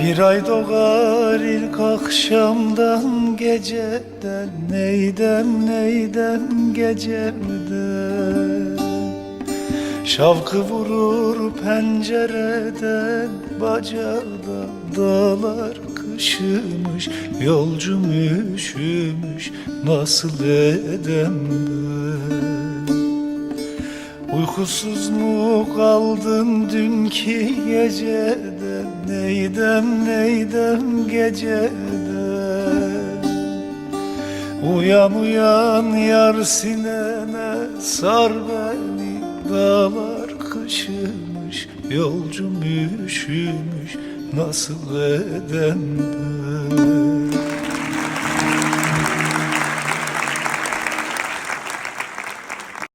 ay doğar ilk akşamdan geceden Neydem neydem geceden Şavkı vurur pencereden Bacada dağlar kışımış Yolcum üşümüş nasıl edem ben Uykusuz mu kaldın dünkü geceden? Neydem neydem geceden? Uyan uyan yar sinene sar beni Dağlar kışımış yolcum üşümüş Nasıl edem ben